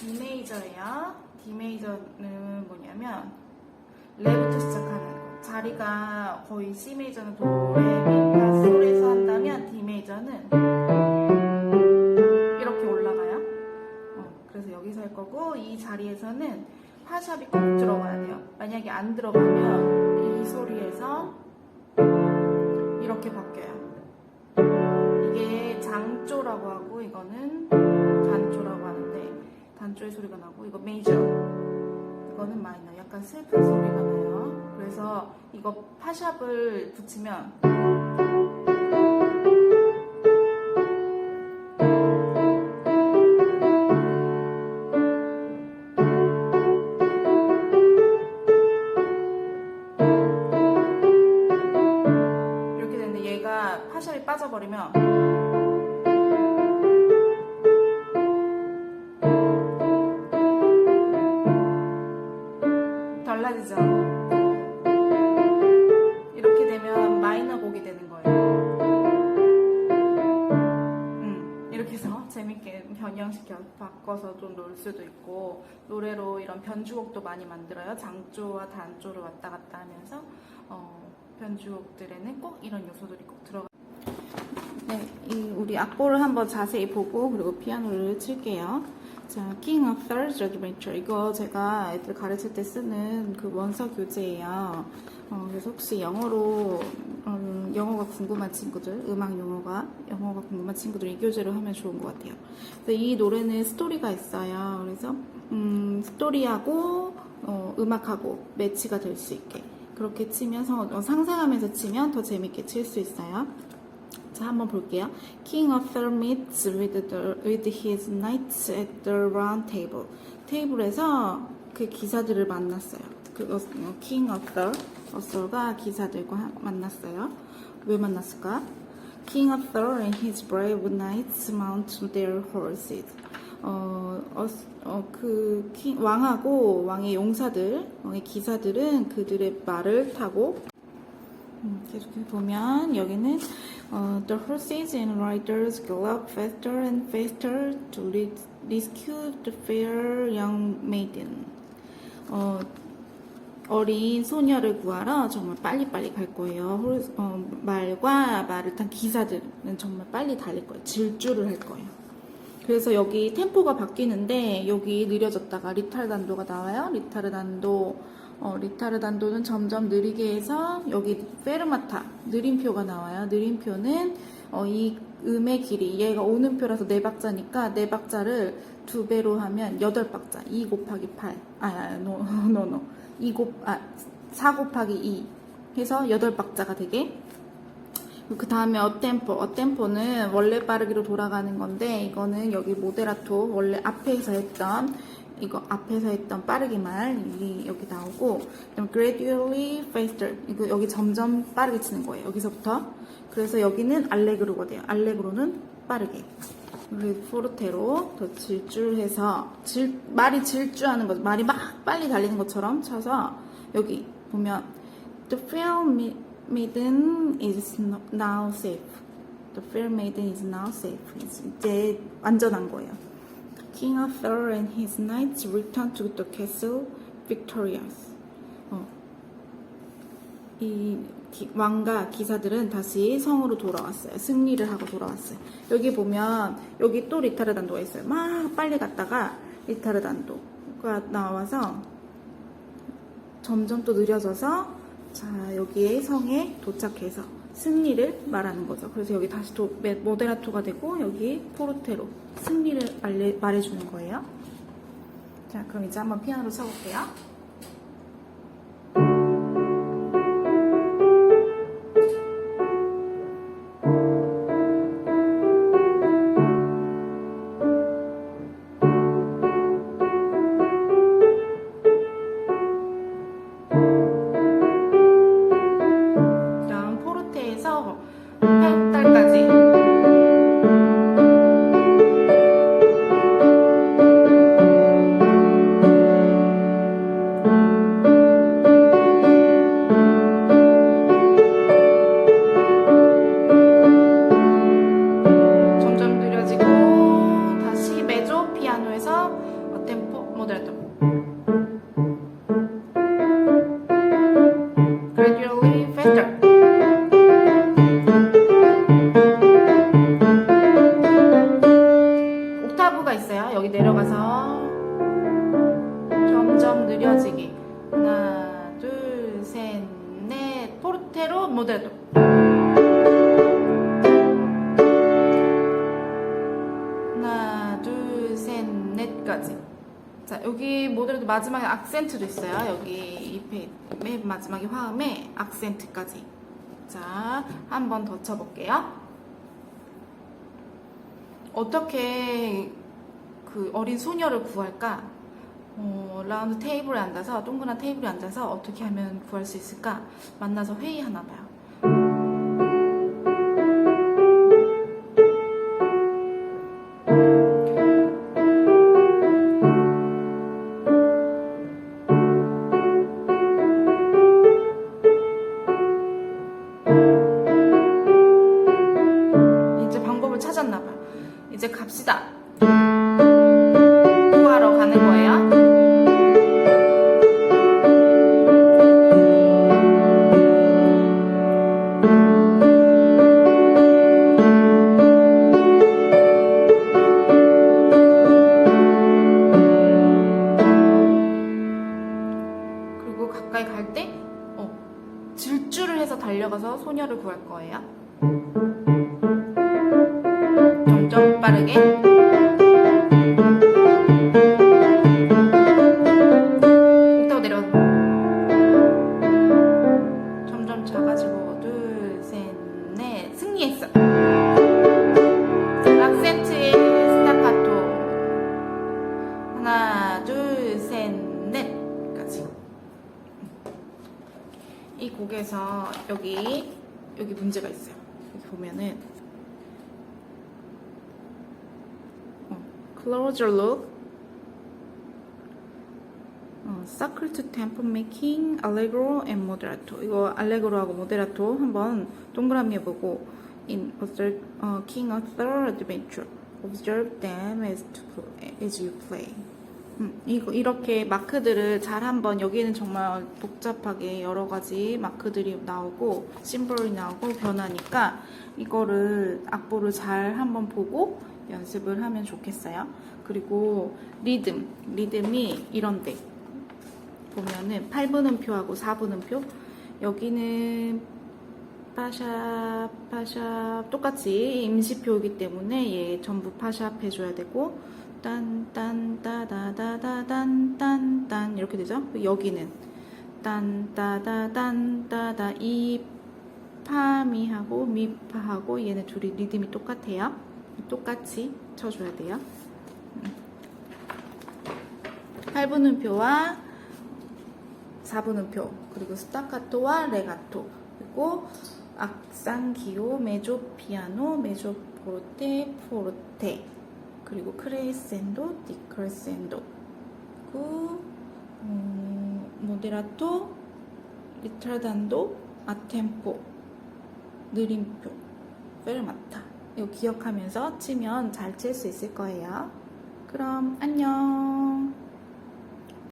D 메이저예요. D 메이저는 뭐냐면 레부터 시작하는 거. 자리가 거의 C 메이저는 도, 레, 미, 파, 솔에서 한다면 D 메이저는 이렇게 올라가요. 어, 그래서 여기서 할 거고 이 자리에서는 파샵이 꼭 들어가야 돼요. 만약에 안 들어가면 이 소리에서 이렇게 바뀌어요. 이게 장조라고 하고 이거는 단조라고 하는 데 단조의 소리가 나고 이거 메이저 이거는 마이너 약간 슬픈 소리가 나요. 그래서 이거 파샵을 붙이면 이렇게 되는데 얘가 파샵이 빠져버리면 달라지죠. 이렇게 되면 마이너 곡이 되는 거예요. 음, 이렇게 해서 재밌게 변형시켜 바꿔서 좀 놀 수도 있고 노래로 이런 변주곡도 많이 만들어요. 장조와 단조를 왔다 갔다 하면서 어, 변주곡들에는 꼭 이런 요소들이 꼭 들어가. 네, 이 우리 악보를 한번 자세히 보고 그리고 피아노를 칠게요. 자, King of Third Adventure 이거 제가 애들 가르칠 때 쓰는 그 원서 교재예요. 어, 그래서 혹시 영어로 음, 영어가 궁금한 친구들, 음악 용어가 영어가 궁금한 친구들 이 교재로 하면 좋은 것 같아요. 그래서 이 노래는 스토리가 있어요. 그래서 음, 스토리하고 어, 음악하고 매치가 될 수 있게 그렇게 치면서 어, 상상하면서 치면 더 재밌게 칠 수 있어요. 자, 한번 볼게요. King Arthur meets with, the, with his knights at the round table. 테이블에서 그 기사들을 만났어요. 그 어, 어, King Arthur, 어서가 기사들과 하- 만났어요. 왜 만났을까? King Arthur and his brave knights mount their horses. 어, 어, 어, 그 king- 왕하고 왕의 용사들, 왕의 기사들은 그들의 말을 타고 음, 계속해서 보면 여기는 어, The horses and riders gallop faster and faster to re- rescue the fair young maiden. 어, 어린 소녀를 구하러 정말 빨리빨리 갈 거예요. 홀- 어, 말과 말을 탄 기사들은 정말 빨리 달릴 거예요. 질주를 할 거예요. 그래서 여기 템포가 바뀌는데 여기 느려졌다가 리타르단도가 나와요. 리타르단도 어, 리타르단도는 점점 느리게 해서 여기 페르마타 느림표가 나와요. 느림표는 어, 이 음의 길이 얘가 오는 표라서 네 박자니까 네 박자를 두 배로 하면 여덟 박자 2 곱하기 8 아, 노, 노, 노. 2 곱, 아, 4 곱하기 2 해서 여덟 박자가 되게 그 다음에 업템포. 업템포는 원래 빠르기로 돌아가는 건데, 이거는 여기 모데라토, 원래 앞에서 했던, 이거 앞에서 했던 빠르기 말, 이 여기 나오고, 그 다음에 gradually faster. 이거 여기 점점 빠르게 치는 거예요. 여기서부터. 그래서 여기는 알레그로가 돼요. 알레그로는 빠르게. 그리고 포르테로 더 질주해서, 질, 말이 질주하는 거죠. 말이 막 빨리 달리는 것처럼 쳐서, 여기 보면, The fair mi- maiden is no- now safe. The fair maiden is now safe. 이제 완전한 거예요. King Arthur and his knights returned to the castle victorious. 어. 이 기- 왕과 기사들은 다시 성으로 돌아왔어요. 승리를 하고 돌아왔어요. 여기 보면 여기 또 리타르단도가 있어요. 막 빨리 갔다가 리타르단도가 나와서 점점 또 느려져서 자 여기에 성에 도착해서 승리를 말하는 거죠. 그래서 여기 다시 도, 메- 모데라토가 되고 여기 포르테로 승리를 말해, 말해주는 거예요. 자 그럼 이제 한번 피아노로 쳐볼게요. Ah, tan, tan. 내려가서 점점 느려지기 하나 둘 셋 넷. 포르테로 모델도 하나 둘 셋 넷까지. 자 여기 모델도 마지막에 악센트도 있어요. 여기 이페이지 마지막에 화음에 악센트까지. 자 한 번 더 쳐볼게요. 어떻게 그 어린 소녀를 구할까? 어, 라운드 테이블에 앉아서, 동그란 테이블에 앉아서 어떻게 하면 구할 수 있을까? 만나서 회의하나 봐요. 질주를 해서 달려가서 소녀를 구할 거예요. 점점 빠르게. 내려. 점점 작아지고 여기 여기 문제가 있어요. 여기 보면은 어, closer look, 어, circle tempo making, allegro and moderato. 이거 알레그로하고 모데라토 한번 동그라미 해보고 in observe, 어, king of third adventure, observe them as, to, as you play. 음, 이거 이렇게 마크들을 잘 한번 여기는 정말 복잡하게 여러 가지 마크들이 나오고 심볼이 나오고 변하니까 이거를 악보를 잘 한번 보고 연습을 하면 좋겠어요. 그리고 리듬, 리듬이 이런데 보면은 8분음표하고 4분음표 여기는 파샵, 파샵 똑같이 임시표이기 때문에 얘 전부 파샵 해줘야 되고 딴딴 따다다다단 딴딴 이렇게 되죠? 여기는 딴따다단 따다 이 파미하고 미파하고 얘네 둘이 리듬이 똑같아요. 똑같이 쳐줘야 돼요. 8분음표와 4분음표 그리고 스타카토와 레가토 그리고 악상 기호 메조 피아노 메조 포르테 포르테 그리고 크레센도 디크레센도. 그리고 음, 모데라토 리타단도 아템포 느림표. 페르마타. 이거 기억하면서 치면 잘 칠 수 있을 거예요. 그럼 안녕